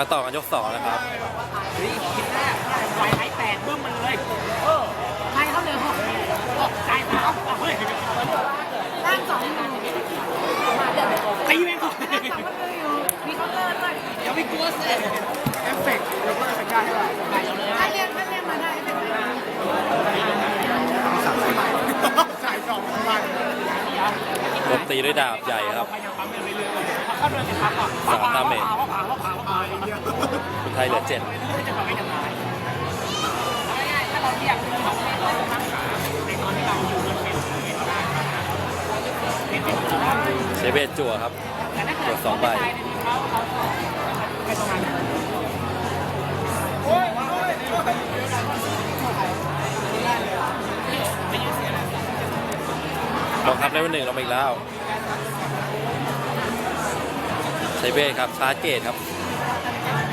มาต่อกันยกสองนะครับเฮ้ยคิดแรกไวไอ้แตกบึ้มมันเลยเออใครเขาเลยหกหกใจสาวเฮ้ยร่างสองอยู่ตีแม่งก่อนร่างสองก็คืออยู่มีเคาน์เตอร์ด้วยอย่าไปกลัวสิเอฟเฟกต์เดี๋ยวก็จะกล้าให้เราไปเอาเลยถ้าเรียกถ้าเรียกมาได้เป็นไปได้สายสองของมันลมตีด้วยดาบใหญ่ครับ พยายามปั๊มอย่างเรือเขาเดินติดปั๊มก่อนสามดาเมจเขาผ่าเขาผ่าเขาผ่าอย่างเงี้ยคุณไทยเหลือเจ็ดจะทำให้จะตายง่ายๆถ้าเราเรียกเขาไม่ต้องนั่งขาในตอนที่เราอยู่บนเป็นเราได้เป็นเป็นได้เชเบตจั่วครับ แต่ถ้าเกิดดสองใบเขาไม่ตายในทีมเขาเขาก็ไม่ต้องการกองทัพเลเวลหนึ่งลงมาอีกแล้ว เชเบตครับชาร์จเกตครับ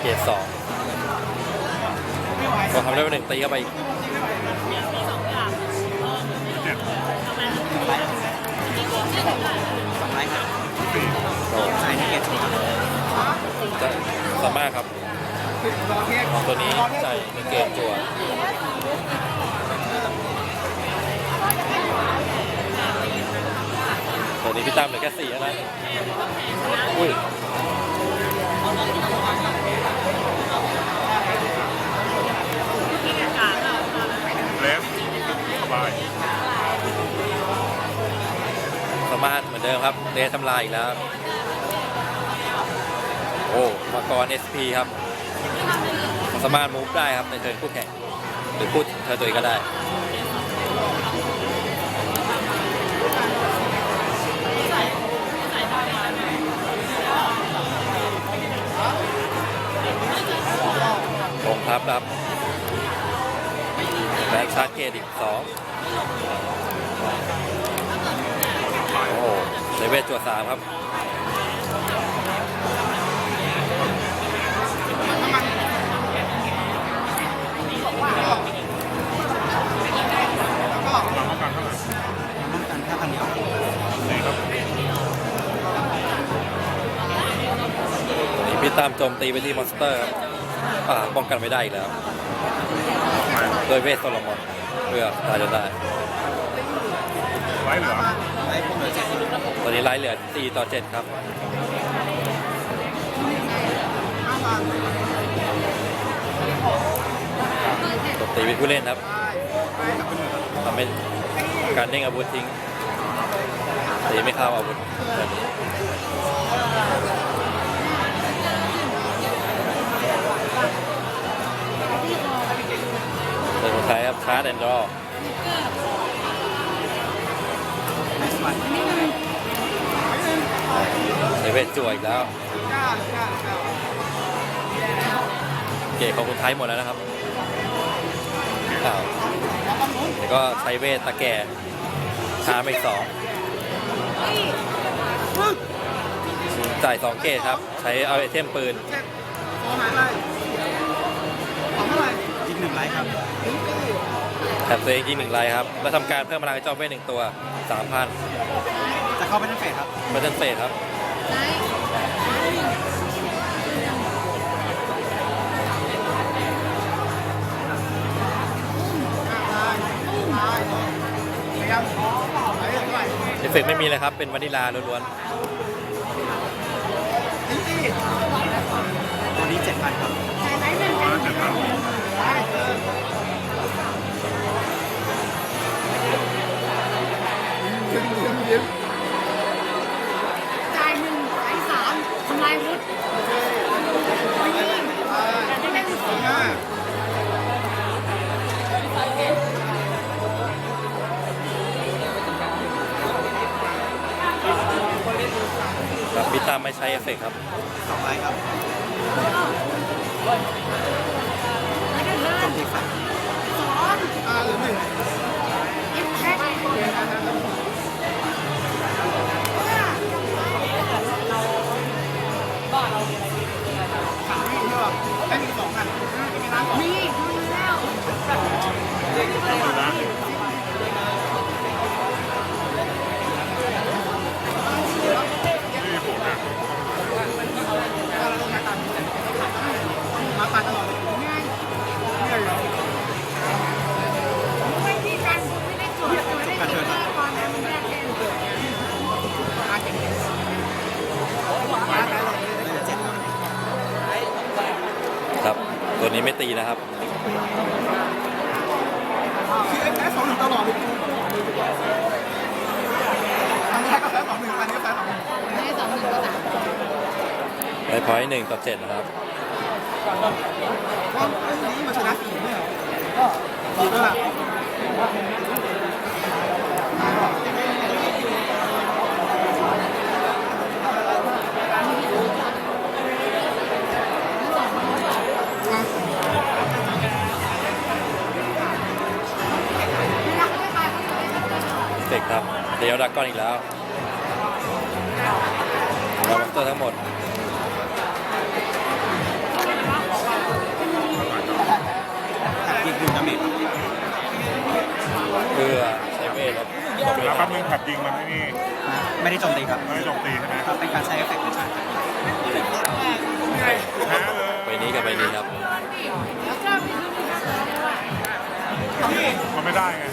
เกตสองกอทัพเลเวลหนึ่งตีเข้าไปอีกโอ้จะสามารถครับของตัวนี้ใส่ในเกตจั่วตัวนี้พี่ตั้มเหลือแค่สี่แล้วนะอุ้ย มือนเดิมครับเรททำลายอีกแล้ว โอ้มังกร SP ครับสามารถมูฟได้ครับในเทิร์นคู่แข่งหรือพูดเธอตัวเองก็ได้ลงครับครับแบนชาร์จเกตอีกสอง เวลจัวสามครับป้องกันเท่าไหร่ป้องกันแค่พันเดียวนี่พี่ตามโจมตีไปที่มอนสเตอร์ครับอ่าป้องกันไม่ได้อีกแล้ว โดยเวทโซโลมอนเพื่อตายจนได้ไว้เหลือ ตอนนี้ไล่เหลือ 4 ต่อ 7 ครับตบตีเป็นผู้เล่นครับทำให้การเด้งอาวุธทิ้งตีไม่เข้าอาวุธแบบนี้เป็นคนไทยครับชาร์ดแอนด์รอ เซเว่นจั่วอีกแล้วเกตของคนไทยหมดแล้วนะครับอ้าวแล้วก็ใช้เวทตะแก่ชาร์จไปอีกสองจ่ายสองเกตครับ ใช้เอาไอเทมปืนอีกหนึ่งไลค์ครับแถมตัวเองยิงหนึ่งไลน์ครับแล้วทำการเพิ่มพลังให้เจ้าเวทหนึ่งตัวสามพันจะเข้าไปทั้งเฟสครับเบอร์เทนเฟสครับ เอฟเฟกต์ไม่มีเลยครับ เป็นวานิลาล้วนตัวนี้เจ็ดพันครับไหนๆเป็นกัน ตามไม่ใช้เอฟเฟกครับสองไลค์ครับ ตัวนี้ไม่ตีนะครับคือเอ้แพ้สองหนึ่งตลอดเลยครั้งแรกก็แพ้สองหนึ่งอันนี้ก็แพ้สองหนึ่งไม่ได้สองหนึ่งก็สามได้พอยต์หนึ่งต่อเจ็ดนะครับเพราะเรื่องนี้มันชนะสี่เนี่ยก็ดีด้วยล่ะ เดี๋ยวดักก้อนอีกแล้วเราบัสเตอร์ทั้งหมดอีกหนึ่งดาเมจเพื่อใช้เวทแล้วลงไปแล้วแป๊บนึงแท็บยิงมันไม่นี่นะไม่ได้โจมตีครับไม่ได้โจมตีใช่ไหมครับเป็นการใช้เอฟเฟกต์ใช่แพ้เลยใบนี้กับใบนี้ครับมันไม่ได้ไง